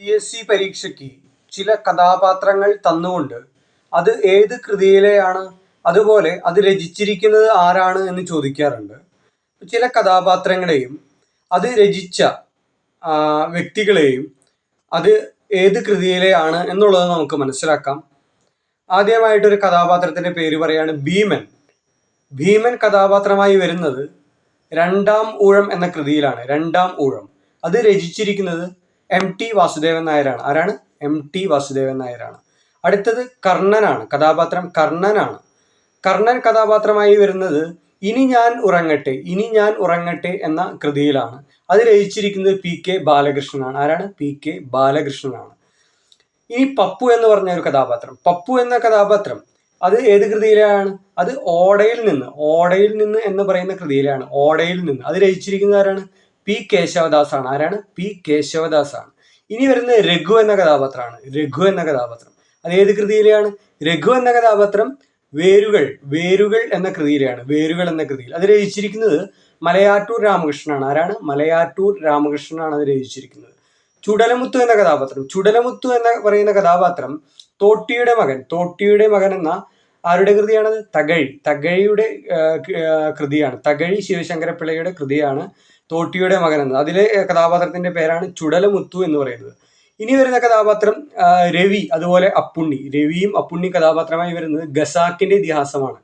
P S C പരീക്ഷയ്ക്ക് ചില കഥാപാത്രങ്ങൾ തന്നുകൊണ്ട് അത് ഏത് കൃതിയിലെയാണ്? അതുപോലെ അത് രചിച്ചിരിക്കുന്നത് ആരാണ് എന്ന് ചോദിക്കാറുണ്ട്. ചില കഥാപാത്രങ്ങളെയും അത് രചിച്ച വ്യക്തികളെയും അത് ഏത് കൃതിയിലെയാണ് എന്നുള്ളത് നമുക്ക് മനസ്സിലാക്കാം. ആദ്യമായിട്ടൊരു കഥാപാത്രത്തിന്റെ പേര് പറയാണ് ഭീമൻ. ഭീമൻ കഥാപാത്രമായി വരുന്നത് രണ്ടാം ഊഴം എന്ന കൃതിയിലാണ്. രണ്ടാം ഊഴം. അത് രചിച്ചിരിക്കുന്നത് എം ടി വാസുദേവൻ നായരാണ്. ആരാണ്? എം ടി വാസുദേവൻ നായരാണ്. അടുത്തത് കർണനാണ്. കഥാപാത്രം കർണനാണ്. കർണൻ കഥാപാത്രമായി വരുന്നത് ഇനി ഞാൻ ഉറങ്ങട്ടെ ഇനി ഞാൻ ഉറങ്ങട്ടെ എന്ന കൃതിയിലാണ്. അത് രചിച്ചിരിക്കുന്നത് പി കെ ബാലകൃഷ്ണനാണ്. ആരാണ്? പി കെ ബാലകൃഷ്ണനാണ്. ഇനി പപ്പു എന്ന് പറഞ്ഞ ഒരു കഥാപാത്രം. പപ്പു എന്ന കഥാപാത്രം അത് ഏത് കൃതിയിലാണ്? അത് ഓടയിൽ നിന്ന്. ഓടയിൽ നിന്ന് എന്ന് പറയുന്ന കൃതിയിലാണ്. ഓടയിൽ നിന്ന്. അത് രചിച്ചിരിക്കുന്നത് ആരാണ്? പി കേശവദാസ് ആണ് ആരാണ്? പി കേശവദാസ് ആണ് ഇനി വരുന്നത് രഘു എന്ന കഥാപാത്രമാണ്. രഘു എന്ന കഥാപാത്രം. അത് ഏത് കൃതിയിലെയാണ് രഘു എന്ന കഥാപാത്രം വേരുകൾ വേരുകൾ എന്ന കൃതിയിലാണ്. വേരുകൾ എന്ന കൃതിയിൽ. അത് രചിച്ചിരിക്കുന്നത് മലയാറ്റൂർ രാമകൃഷ്ണനാണ്. ആരാണ്? മലയാറ്റൂർ രാമകൃഷ്ണനാണ് അത് രചിച്ചിരിക്കുന്നത്. ചുടലമുത്തു എന്ന കഥാപാത്രം. ചുടലമുത്തു എന്ന പറയുന്ന കഥാപാത്രം തോട്ടിയുടെ മകൻ. തോട്ടിയുടെ മകൻ എന്ന ആരുടെ കൃതിയാണത്? തകഴി. തകഴിയുടെ കൃതിയാണ്. തകഴി ശിവശങ്കരപ്പിള്ളയുടെ കൃതിയാണ് തോട്ടിയുടെ മകൻ എന്നത്. അതിലെ കഥാപാത്രത്തിന്റെ പേരാണ് ചുടലമുത്തു എന്ന് പറയുന്നത്. ഇനി വരുന്ന കഥാപാത്രം രവി അതുപോലെ അപ്പുണ്ണി. രവിയും അപ്പുണ്ണി കഥാപാത്രമായി വരുന്നത് ഗസാക്കിന്റെ ഇതിഹാസമാണ്.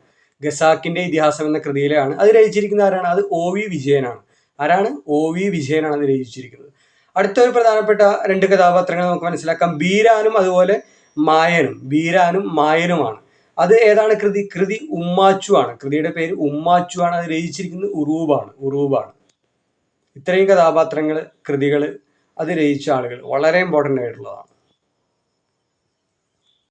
ഗസാക്കിന്റെ ഇതിഹാസം എന്ന കൃതിയിലാണ്. അത് രചിച്ചിരിക്കുന്ന ആരാണ്? അത് ഒ വി വിജയനാണ്. ആരാണ്? ഒ വി വിജയനാണ് അത് രചിച്ചിരിക്കുന്നത്. അടുത്ത ഒരു പ്രധാനപ്പെട്ട രണ്ട് കഥാപാത്രങ്ങൾ നമുക്ക് മനസ്സിലാക്കാം. ബീരാനും അതുപോലെ മായനും. ബീരാനും മായനുമാണ്. അത് ഏതാണ് കൃതി? കൃതി ഉമ്മാച്ചു ആണ്. കൃതിയുടെ പേര് ഉമ്മാച്ചു ആണ്. അത് രചിച്ചിരിക്കുന്നത് ഉറൂബാണ്. ഉറൂബാണ്. ഇത്രയും കഥാപാത്രങ്ങൾ കൃതികൾ അത് രചിച്ച ആളുകൾ. വളരെ ഇമ്പോർട്ടന്റ് ആയിട്ടുള്ളതാണ്.